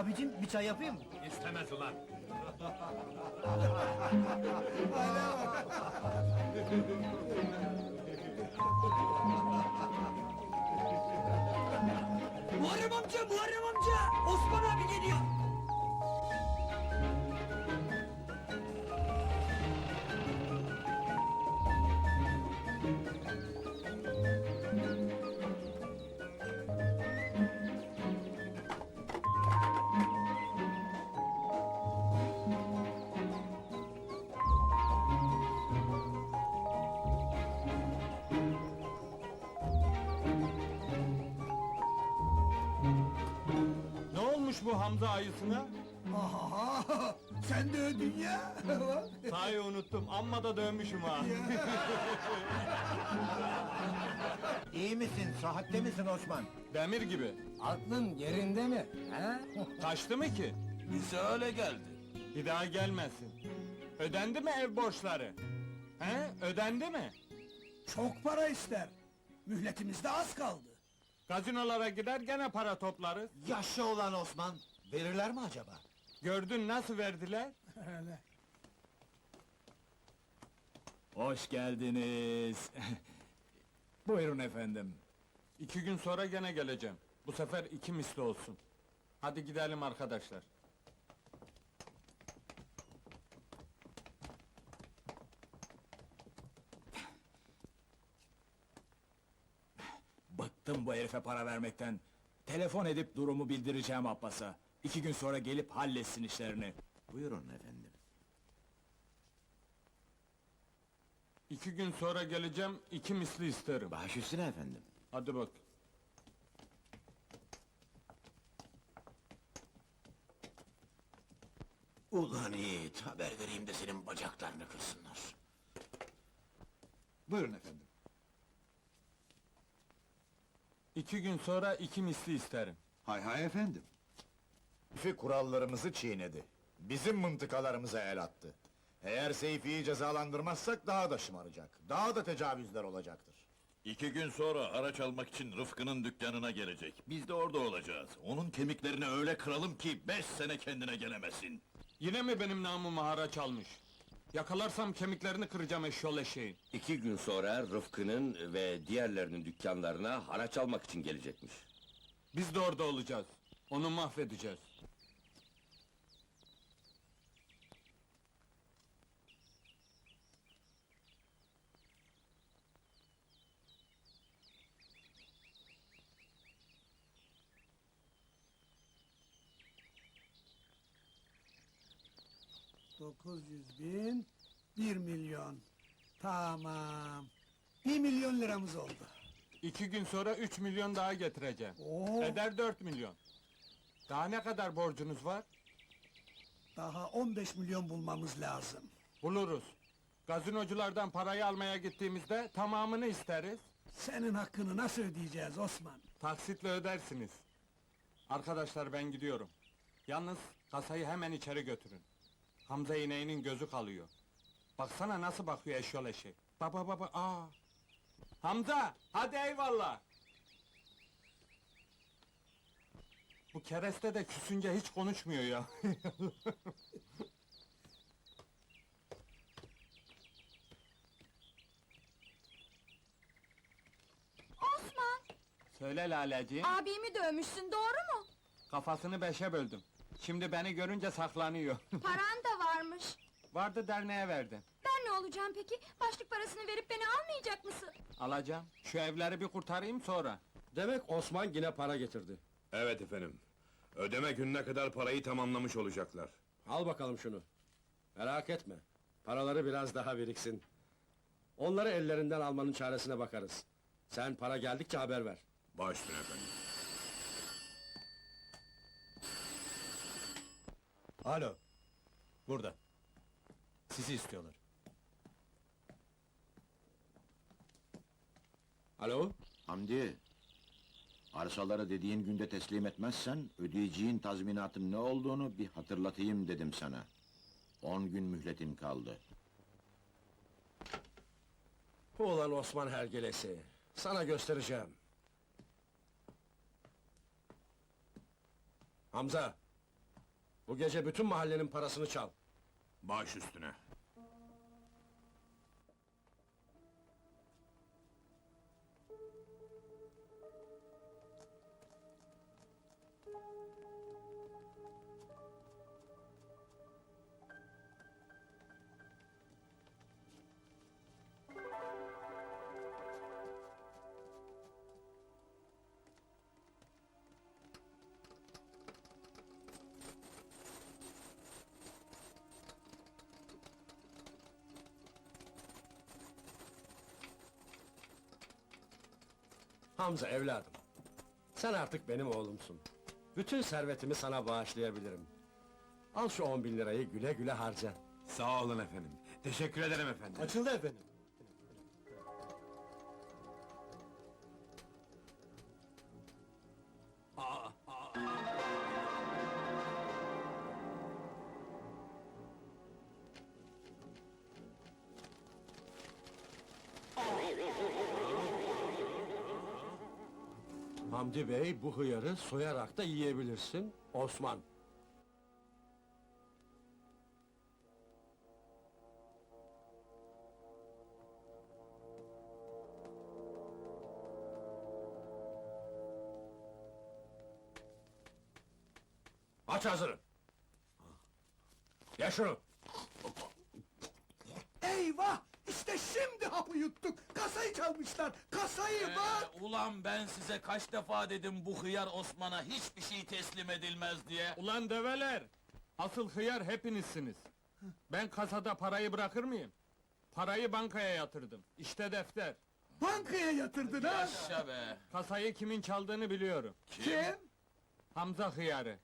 Abicim bir çay yapayım mı? İstemez ulan. Muharrem amca, Muharrem amca! Osman abi geliyor! Bu Hamza ayısına? Aha, sen de ödün ya. Sahi unuttum, amma da dövmüşüm ha. İyi misin? Sıhhatte misin Osman? Demir gibi. Aklın yerinde mi? He? Kaçtı mı ki? Bize öyle geldi. Bir daha gelmesin. Ödendi mi ev borçları? He? Ödendi mi? Çok para ister. Mühletimiz de az kaldı. Gazinolara gider gene para toplarız. Yaşlı olan Osman. Verirler mi acaba? Gördün nasıl verdiler? Öyle. Hoş geldiniz. Buyurun efendim. İki gün sonra gene geleceğim. Bu sefer iki misli olsun. Hadi gidelim arkadaşlar. Bıktım bu herife para vermekten. Telefon edip durumu bildireceğim Abbas'a. İki gün sonra gelip halletsin işlerini. Buyurun efendim. İki gün sonra geleceğim, iki misli isterim. Baş üstüne efendim. Hadi bak. Ulan Yiğit, haber vereyim de senin bacaklarını kırsınlar. Buyurun efendim. İki gün sonra iki misli isterim. Hay hay efendim. Seyfi kurallarımızı çiğnedi. Bizim mıntıkalarımıza el attı. Eğer Seyfi'yi cezalandırmazsak daha da şımaracak. Daha da tecavüzler olacaktır. İki gün sonra araç almak için Rıfkı'nın dükkanına gelecek. Biz de orada olacağız. Onun kemiklerini öyle kıralım ki beş sene kendine gelemesin. Yine mi benim namımı haraç almış? Yakalarsam kemiklerini kıracağım eşyol eşeğin. İki gün sonra Rıfkı'nın ve diğerlerinin dükkanlarına haraç almak için gelecekmiş. Biz de orada olacağız. Onu mahvedeceğiz. Dokuz yüz bin, bir milyon. Tamam. Bir milyon liramız oldu. İki gün sonra üç milyon daha getireceğim. Oo, Eder dört milyon. Daha ne kadar borcunuz var? daha on beş milyon bulmamız lazım. Buluruz. Gazinoculardan parayı almaya gittiğimizde tamamını isteriz. Senin hakkını nasıl ödeyeceğiz Osman? Taksitle ödersiniz. Arkadaşlar ben gidiyorum. Yalnız kasayı hemen içeri götürün. Hamza ineğinin gözü kalıyor. Baksana nasıl bakıyor eşyol eşek. Baba baba aa. Hamza hadi eyvallah. Bu kereste de küsünce hiç konuşmuyor ya. Osman, Söyle Laleciğim. abimi dövmüşsün, doğru mu? Kafasını beşe böldüm. Şimdi beni görünce saklanıyor. Paran da. Vardı derneğe verdim. Ben ne olacağım peki? Başlık parasını verip beni almayacak mısın? Alacağım. Şu evleri bir kurtarayım sonra. Demek Osman yine para getirdi. Evet efendim. Ödeme gününe kadar parayı tamamlamış olacaklar. Al bakalım şunu. Merak etme. Paraları biraz daha biriksin. Onları ellerinden almanın çaresine bakarız. Sen para geldikçe haber ver. Baş üstüne efendim. Alo. Burada. Sizi istiyorlar. Alo? Hamdi, arsaları dediğin günde teslim etmezsen, ödeyeceğin tazminatın ne olduğunu bir hatırlatayım dedim sana. On gün mühletin kaldı. Ulan Osman hergelesi. Sana göstereceğim. Hamza, Bu gece bütün mahallenin parasını çal. Baş üstüne. Hamza evladım. Sen artık benim oğlumsun. Bütün servetimi sana bağışlayabilirim. Al şu on bin lirayı güle güle harca. Sağ olun efendim. Teşekkür ederim efendim. Açıldı efendim. Hamdi Bey, bu hıyarı soyarak da yiyebilirsin. Osman. Aç ağzını! Ye şunu! Eyvah! İşte şimdi hapı yuttuk. Kasayı çalmışlar. Kasayı bak! Ulan ben size kaç defa dedim bu hıyar Osman'a hiçbir şey teslim edilmez diye. Ulan develer! Asıl hıyar hepinizsiniz. Ben kasada parayı bırakır mıyım? Parayı bankaya yatırdım. İşte defter. Bankaya yatırdın ha? Yaşa be! Kasayı kimin çaldığını biliyorum. Kim? Hamza hıyarı.